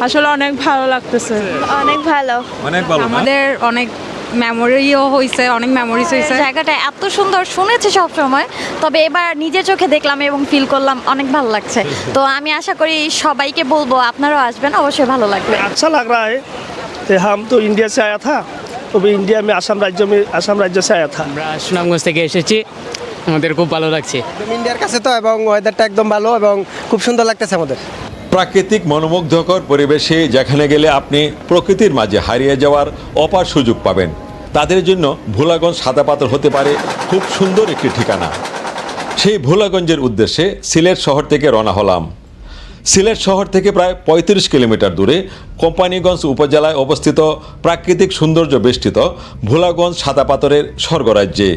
আসলে অনেক ভালো লাগতেছে। অনেক ভালো। অনেক ভালো আমাদের অনেক মেমোরিও হয়েছে অনেক মেমোরিজ হয়েছে হ্যাঁ, জায়গাটা এত সুন্দর শুনেছি সব সময় তবে এবার নিজের চোখে দেখলাম এবং ফিল করলাম অনেক ভালো লাগছে। তো আমি আশা করি সবাইকে বলব আপনারাও আসবেন অবশ্যই ভালো লাগবে। আচ্ছা লাগ রা হাম তো ইন্ডিয়া সে আয়া থা তবে ইন্ডিয়া আমি আসাম রাজ্য আসাম রাজ্য সে আয়া থা। আমরা সুনামগঞ্জ থেকে এসেছি আমাদের খুব ভালো লাগছে। ইন্ডিয়ার কাছে তো এবং ওয়েদারটা একদম ভালো এবং খুব সুন্দর লাগতেছে আমাদের। প্রাকৃতিক মনোমুগ্ধকর পরিবেশে যেখানে গেলে আপনি প্রকৃতির মাঝে হারিয়ে যাওয়ার অপার সুযোগ পাবেন। তাদের জন্য ভোলাগঞ্জ সাদা পাথর হতে পারে খুব সুন্দর একটি ঠিকানা। সেই ভোলাগঞ্জের উদ্দেশ্যে সিলেট শহর থেকে রওনা হলাম। সিলেট শহর থেকে প্রায় ৩৫ কিলোমিটার দূরে কোম্পানিগঞ্জ উপজেলায় অবস্থিত প্রাকৃতিক সৌন্দর্য বেষ্টিত ভোলাগঞ্জ সাদা পাথরের স্বর্গরাজ্যে।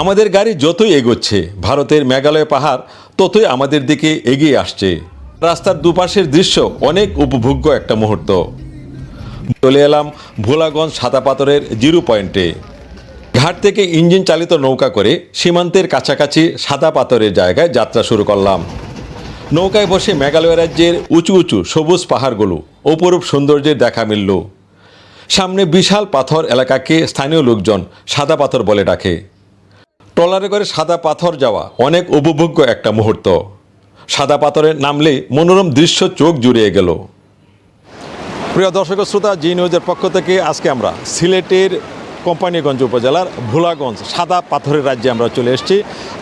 আমাদের গাড়ি যতই এগোচ্ছে, ভারতের মেঘালয় পাহাড় ততই আমাদের দিকে এগিয়ে আসছে। রাস্তার দুপাশের দৃশ্য অনেক উপভোগ্য একটা মুহূর্ত। চলে এলাম ভোলাগঞ্জ সাদা পাথরের জিরো পয়েন্টে। ঘাট থেকে ইঞ্জিন চালিত নৌকা করে সীমান্তের কাছাকাছি সাদা পাথরের জায়গায় যাত্রা শুরু করলাম। নৌকায় বসে মেঘালয় রাজ্যের উঁচু উঁচু সবুজ পাহাড়গুলো অপরূপ সৌন্দর্যের দেখা মিলল। সামনে বিশাল পাথর এলাকাকে স্থানীয় লোকজন সাদা পাথর বলে ডাকে। ট্রলারে করে সাদা পাথর যাওয়া অনেক উপভোগ্য একটা মুহূর্ত। সাদা পাথরে নামলে মনোরম দৃশ্য চোখ জুড়িয়ে গেল। প্রিয় দর্শক শ্রোতা জি নিউজের পক্ষ থেকে আজকে আমরা সিলেটের কোম্পানিগঞ্জ উপজেলার ভোলাগঞ্জ সাদা পাথরের রাজ্যে আমরা চলে এসেছি।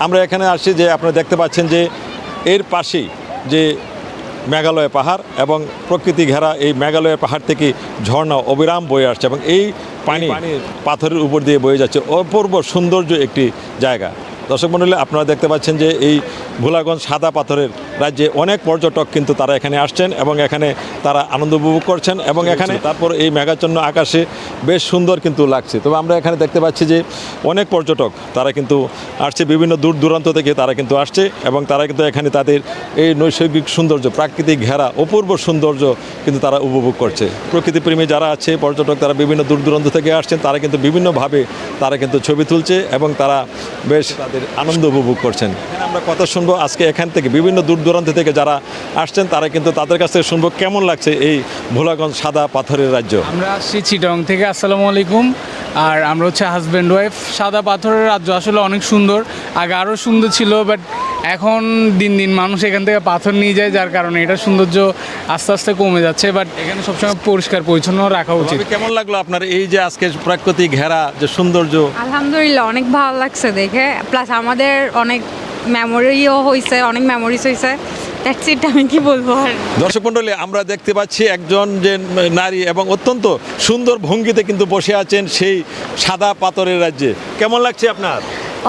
আমরা এখানে আসি যে আপনারা দেখতে পাচ্ছেন যে এর পাশেই যে মেঘালয় পাহাড় এবং প্রকৃতি ঘেরা এই মেঘালয় পাহাড় থেকে ঝর্ণা অবিরাম বয়ে আসছে এবং এই পানি পাথরের উপর দিয়ে বয়ে যাচ্ছে। অপূর্ব সৌন্দর্য একটি জায়গা। দর্শক মণ্ডলী আপনারা দেখতে পাচ্ছেন যে এই ভোলাগঞ্জ সাদা পাথরের রাজ্যে অনেক পর্যটক কিন্তু তারা এখানে আসছেন এবং এখানে তারা আনন্দ উপভোগ করছেন এবং এখানে তারপর এই মেঘাচ্ছন্ন আকাশে বেশ সুন্দর কিন্তু লাগছে। তবে আমরা এখানে দেখতে পাচ্ছি যে অনেক পর্যটক তারা কিন্তু আসছে বিভিন্ন দূর দূরান্ত থেকে তারা কিন্তু আসছে এবং তারা কিন্তু এখানে তাদের এই নৈসর্গিক সৌন্দর্য প্রাকৃতিক ঘেরা অপূর্ব সৌন্দর্য কিন্তু তারা উপভোগ করছে। প্রকৃতিপ্রেমী যারা আছে পর্যটক তারা বিভিন্ন দূর দূরান্ত থেকে আসছেন তারা কিন্তু বিভিন্নভাবে তারা কিন্তু ছবি তুলছে এবং তারা বেশ তাদের আনন্দ উপভোগ করছেন। আমরা কথা শুনব আজকে এখান থেকে বিভিন্ন দূর দূরান্ত থেকে যারা আসছেন, তারা কিন্তু তাদের কাছ থেকে শুনব কেমন লাগছে এই ভোলাগঞ্জ সাদা পাথরের রাজ্য। আমরা আসছি চিটং থেকে, আসসালামু আলাইকুম। আর আমরা হচ্ছে হাজব্যান্ড ওয়াইফ সাদা পাথরের রাজ্য। আসলে অনেক সুন্দর, আগে আরও সুন্দর ছিল বাট এখন দিন দিন মানুষ এখান থেকে পাথর নিয়ে যায় যার কারণে এটা সৌন্দর্য আস্তে আস্তে কমে যাচ্ছে বাট এখানে সবসময় পরিষ্কার পরিচ্ছন্ন রাখা উচিত। কেমন লাগল আপনার এই যে আজকে প্রাকৃতিক ঘেরা যে সৌন্দর্য? আলহামদুলিল্লাহ অনেক ভালো লাগছে দেখে। প্লাস আমাদের অনেক মেমোরিও হয়েছে অনেক মেমোরিজ হয়েছে দ্যাটস ইট আমি কি বলব আর? দর্শক মণ্ডলী আমরা দেখতে পাচ্ছি একজন যে নারী এবং অত্যন্ত সুন্দর ভঙ্গিতে কিন্তু বসে আছেন সেই সাদা পাথরের রাজ্যে। কেমন লাগছে আপনার?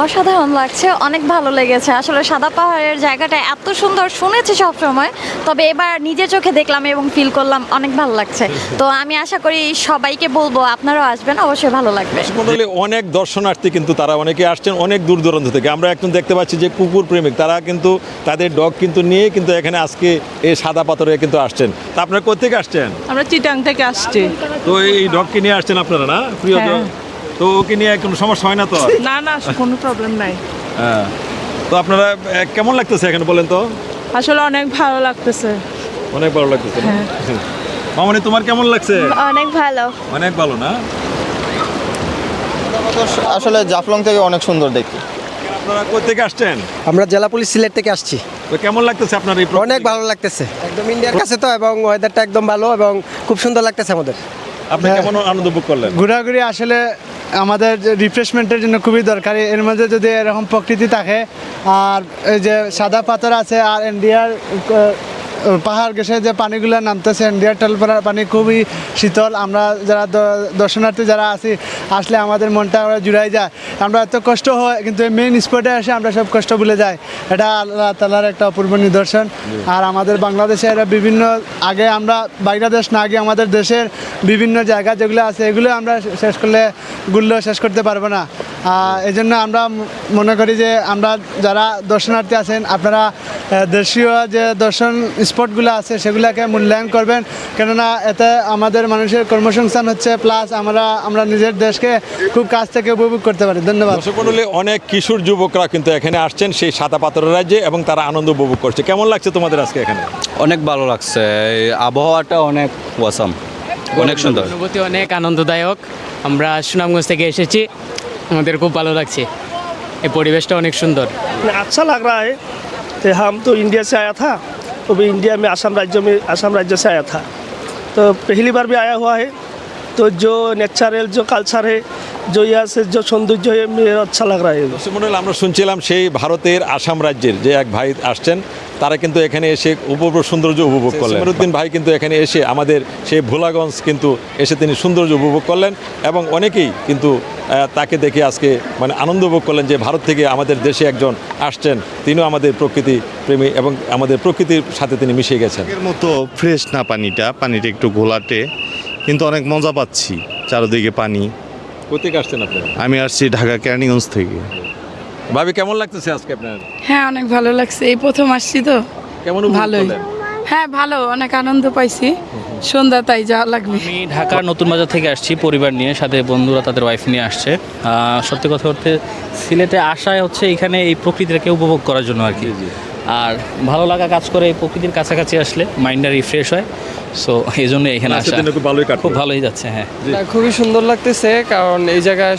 অসাধারণ লাগছে অনেক ভালো লেগেছে। আসলে সাদা পাহাড়ের জায়গাটা এত সুন্দর শুনেছি সব সময় তবে এবার নিজের চোখে দেখলাম এবং ফিল করলাম অনেক ভালো লাগছে। তো আমি আশা করি সবাইকে বলব আপনারাও আসবেন অবশ্যই ভালো লাগবে। অনেক দর্শনার্থী কিন্তু তারা অনেকে আসছেন অনেক দূর দূরান্ত থেকে। আমরা এখন দেখতে পাচ্ছি যে কুকুর প্রেমিক তারা কিন্তু তাদের ডগ কিন্তু নিয়ে কিন্তু এখানে আজকে এই সাদা পাথরে কিন্তু আসছেন। তা আপনারা কোথেকে আসছেন? আমরা চিটাং থেকে আসছি। তো এই ডগকে নিয়ে আসছেন আপনারা না প্রিয় হ্যাঁ। তো ওকে নিয়ে কোনো সমস্যা হয় না তো? না না কোনো প্রবলেম নাই। হ্যাঁ। তো আপনারা কেমন লাগতেছে এখানে বলেন তো? আসলে অনেক ভালো লাগতেছে। অনেক ভালো লাগতেছে মামনি তোমার কেমন লাগছে? অনেক ভালো। অনেক ভালো না? আসলে জাফলং থেকে অনেক সুন্দর দেখতে। আপনারা কোথেকে আসছেন? আমরা জেলা পুলিশ সিলেট থেকে আসছি। তো কেমন লাগতেছে আপনার এই অনেক ভালো লাগতেছে। একদম ইন্ডিয়ার কাছে তো এবং ওয়েদারটা একদম ভালো এবং খুব সুন্দর লাগতেছে আমাদের। আপনি কেমন আনন্দ উপভোগ করলেন? ঘোরাঘুরি আসলে আমাদের রিফ্রেশমেন্টের জন্য খুবই দরকারি। এর মধ্যে যদি এরকম প্রকৃতি থাকে, আর এই যে সাদা পাথর আছে, আর ইন্ডিয়ার পাহাড় ঘেসে যে পানিগুলো নামতেছে টলপাড়ার পানি খুবই শীতল। আমরা যারা দর্শনার্থী যারা আছি, আসলে আমাদের মনটা আমরা জুড়াই যায়। আমরা এত কষ্ট হয়, কিন্তু মেইন স্পটে এসে আমরা সব কষ্ট ভুলে যাই। এটা আল্লাহ তালার একটা অপূর্ব নিদর্শন। আর আমাদের বাংলাদেশে এরা বিভিন্ন, আগে আমরা বাংলাদেশ না, আগে আমাদের দেশের বিভিন্ন জায়গা যেগুলো আছে, এগুলো আমরা শেষ করলে গুলো শেষ করতে পারব না। এই জন্য আমরা মনে করি যে আমরা যারা দর্শনার্থী আছেন আপনারা দেশীয় যে দর্শন স্পটগুলো আছে সেগুলোকে মূল্যায়ন করবেন। কেননা এতে আমাদের মানুষের কর্মসংস্থান হচ্ছে প্লাস আমরা আমরা নিজের দেশকে খুব কাছ থেকে উপভোগ করতে পারি। ধন্যবাদ। অনেক কিশোর যুবকরা কিন্তু এখানে আসছেন সেই সাদা পাথরের রাজ্যে এবং তারা আনন্দ উপভোগ করছে। কেমন লাগছে তোমাদের আজকে এখানে? অনেক ভালো লাগছে। এই আবহাওয়াটা অনেক ওয়াসাম অনেক সুন্দর। অনুভূতি অনেক আনন্দদায়ক। আমরা সুনামগঞ্জ থেকে এসেছি। আমাদের খুব ভালো লাগছে এই পরিবেশটা অনেক সুন্দর अच्छा लग रहा है तो हम तो इंडिया से आया था तो भी इंडिया में असम राज्य में असम राज्य से आया था तो पहली बार भी आया हुआ है तो जो नेचुरल जो कल्चर है जो यहाँ से जो सौंदर्य है मुझे अच्छा लग रहा है দর্শক মণ্ডলী, আমরা শুনছিলাম সেই ভারতের আসাম রাজ্যের যে এক ভাই আসছেন তারা কিন্তু এখানে এসে উপভোগ সৌন্দর্য উপভোগ করলেন। সিমরুদ্দিন ভাই কিন্তু এখানে এসে আমাদের সেই ভোলাগঞ্জ কিন্তু এসে তিনি সৌন্দর্য উপভোগ করলেন এবং অনেকেই কিন্তু তাকে দেখে আজকে মানে আনন্দ উপভোগ করলেন যে ভারত থেকে আমাদের দেশে একজন আসছেন। তিনিও আমাদের প্রকৃতি প্রেমী এবং আমাদের প্রকৃতির সাথে তিনি মিশে গেছেন। আগের মতো ফ্রেশ না পানিটা পানিটা একটু ঘোলাটে কিন্তু অনেক মজা পাচ্ছি চারদিকে পানি। কোথেকে আসছেন আপনি আমি আসছি ঢাকা কেরানীগঞ্জ থেকে। ভাবি কেমন লাগতেছে আজকে আপনার? হ্যাঁ অনেক ভালো লাগছে। এই প্রথম আসছি তো। কেমন ভালোই। হ্যাঁ ভালো অনেক আনন্দ পাইছি। সন্ধ্যা তাই যা লাগবে। আমি ঢাকার নতুন বাজার থেকে আসছি পরিবার নিয়ে সাথে বন্ধুরা তাদের ওয়াইফ নিয়ে আসছে। সত্যি কথা বলতে সিলেটে আসায় হচ্ছে এখানে এই প্রকৃতিটাকে উপভোগ করার জন্য আর কি। আর ভালো লাগা কাজ করে এই প্রকৃতির কাছাকাছি আসলে মাইন্ডটা রিফ্রেশ হয়। সো এই জন্য এখানে আজকের আসা। খুব ভালোই কাটলো। খুব ভালোই যাচ্ছে হ্যাঁ। খুবই সুন্দর লাগতেছে কারণ এই জায়গায়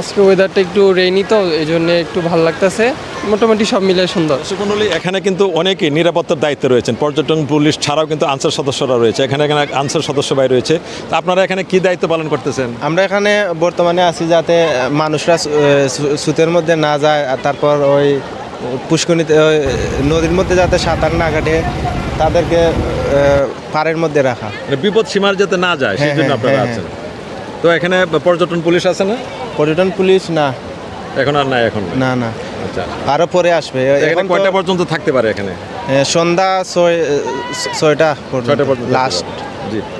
আজকে ওয়েদারটা একটু রেইনি তো এই জন্য একটু ভালো লাগতেছে। মোটামুটি সব মিলে সুন্দর। মণ্ডলী, এখানে কিন্তু অনেকেই নিরাপত্তার দায়িত্বে রয়েছেন। পর্যটন পুলিশ ছাড়াও কিন্তু আনসার সদস্যরা রয়েছে। এখানে এখানে আনসার সদস্য ভাই রয়েছে। তা আপনারা এখানে কি দায়িত্ব পালন করতেছেন? আমরা এখানে বর্তমানে আছি যাতে মানুষরা সুতের মধ্যে না যায় আর তারপর ওই পুষ্করিণীতে ওই নদীর মধ্যে যাতে সাঁতার না কাটে তাদেরকে পাড়ের মধ্যে রাখা। মানে বিপদ সীমার যাতে না যায় সেই হ্যাঁ, জন্য হ্যাঁ, আপনারা হ্যাঁ, আছেন। তো এখানে পর্যটন পুলিশ আছে না? পর্যটন পুলিশ না। এখন আর নাই এখন? না না। আচ্ছা। আরও পরে আসবে। এখানে এখন কয়টা পর্যন্ত থাকতে পারে এখানে? সন্ধ্যা ছয় ছয়টা ছয়টা পর্যন্ত লাস্ট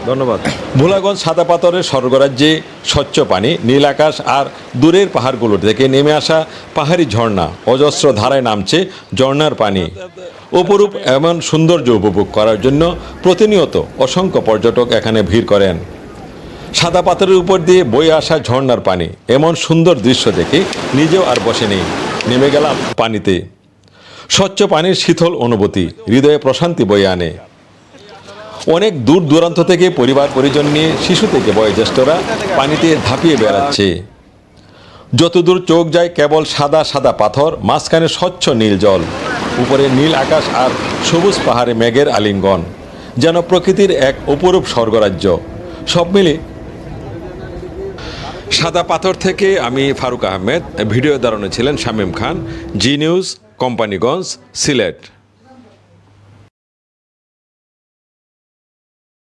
ধন্যবাদ। ভোলাগঞ্জ সাদা পাথরের স্বর্গরাজ্যে স্বচ্ছ পানি, নীল আকাশ আর দূরের পাহাড়গুলো থেকে নেমে আসা পাহাড়ি ঝর্ণা অজস্র ধারায় নামছে ঝর্ণার পানি। অপরূপ এমন সৌন্দর্য উপভোগ করার জন্য প্রতিনিয়ত অসংখ্য পর্যটক এখানে ভিড় করেন। সাদা পাথরের উপর দিয়ে বয়ে আসা ঝর্ণার পানি, এমন সুন্দর দৃশ্য দেখে নিজেও আর বসে নেই। নেমে গেলাম পানিতে। স্বচ্ছ পানির শীতল অনুভূতি, হৃদয়ে প্রশান্তি বয়ে আনে। অনেক দূর দূরান্ত থেকে পরিবার পরিজন নিয়ে শিশু থেকে বয়োজ্যেষ্ঠরা পানিতে ধাপিয়ে বেড়াচ্ছে। যতদূর চোখ যায় কেবল সাদা সাদা পাথর, মাঝখানে স্বচ্ছ নীল জল, উপরে নীল আকাশ আর সবুজ পাহাড়ে মেঘের আলিঙ্গন, যেন প্রকৃতির এক অপরূপ স্বর্গরাজ্য। সব মিলে সাদা পাথর থেকে আমি ফারুক আহমেদ, ভিডিও দাঁড়ানো ছিলেন শামীম খান, জি নিউজ, কোম্পানিগঞ্জ, সিলেট।